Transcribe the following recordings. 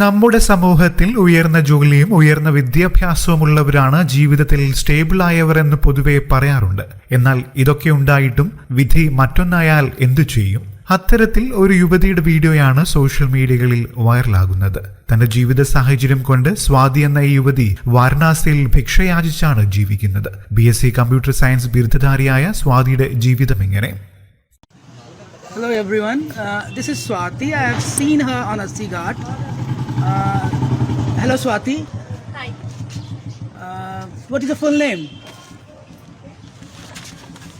നമ്മുടെ സമൂഹത്തിൽ ഉയർന്ന ജോലിയും ഉയർന്ന വിദ്യാഭ്യാസവുമുള്ളവരാണ് ജീവിതത്തിൽ സ്റ്റേബിൾ ആയവർ എന്ന് പൊതുവെ പറയാറുണ്ട്. എന്നാൽ ഇതൊക്കെ ഉണ്ടായിട്ടും വിധി മറ്റൊന്നായാൽ എന്തു ചെയ്യും? അത്തരത്തിൽ ഒരു യുവതിയുടെ വീഡിയോയാണ് സോഷ്യൽ മീഡിയകളിൽ വൈറലാകുന്നത്. തന്റെ ജീവിത സാഹചര്യം കൊണ്ട് സ്വാതി എന്ന ഈ യുവതി വാരണാസിയിൽ ഭിക്ഷയാചിച്ചാണ് ജീവിക്കുന്നത്. B S C computer science ബിരുദധാരിയായ സ്വാതിയുടെ ജീവിതം എങ്ങനെ? Everyone, uh, this is Swati. I have seen her on a sea ghat. Uh, hello, Swati. Hi. Uh, what is your full name?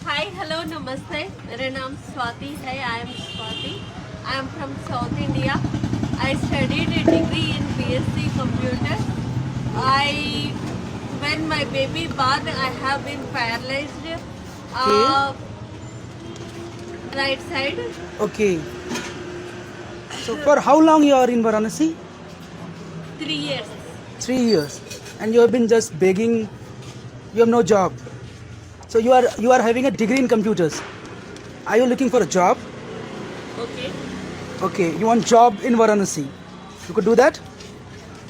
Hi, hello, namaste. My name is Swati. Hi, I am Swati. I am from South India. I studied a degree in BSc Computer. I, when my baby born, I have been paralyzed. Uh, okay. Right side. Okay. So for how long you are in Varanasi? Three years. Three years. And you have been just begging, you have no job. So you are you are having a degree in computers. Are you looking for a job? Okay. Okay, you want job in Varanasi. You could do that?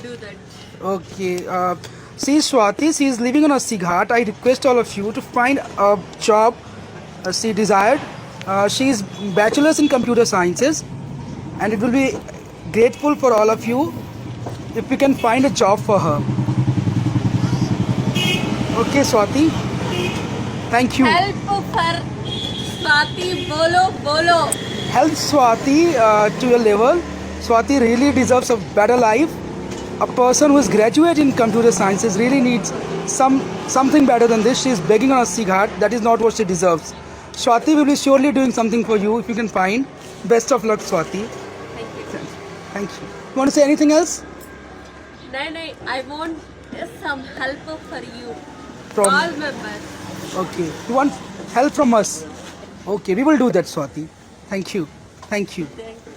Do that. Okay. Uh, see, Swati, she is living on a Sighat. I request all of you to find a job uh, she desired. Uh, she is bachelor's in computer sciences, and it will be grateful for all of you if we can find a job for her. Okay, Swati. Thank you. Help for Swati. Bolo, bolo. help Swati uh, to a level. Swati really deserves a better life. A person who is graduate in computer sciences really needs some something better than this. She is begging on a cighat. That is not what she deserves. Swati will be surely doing something for you if you can find. Best of luck, Swati. Thank you. Thank you. You want to say anything else? No, no, I want some help for you. From All members. okay. You want help from us? Okay, we will do that, Swati. Thank you. Thank you. Thank you.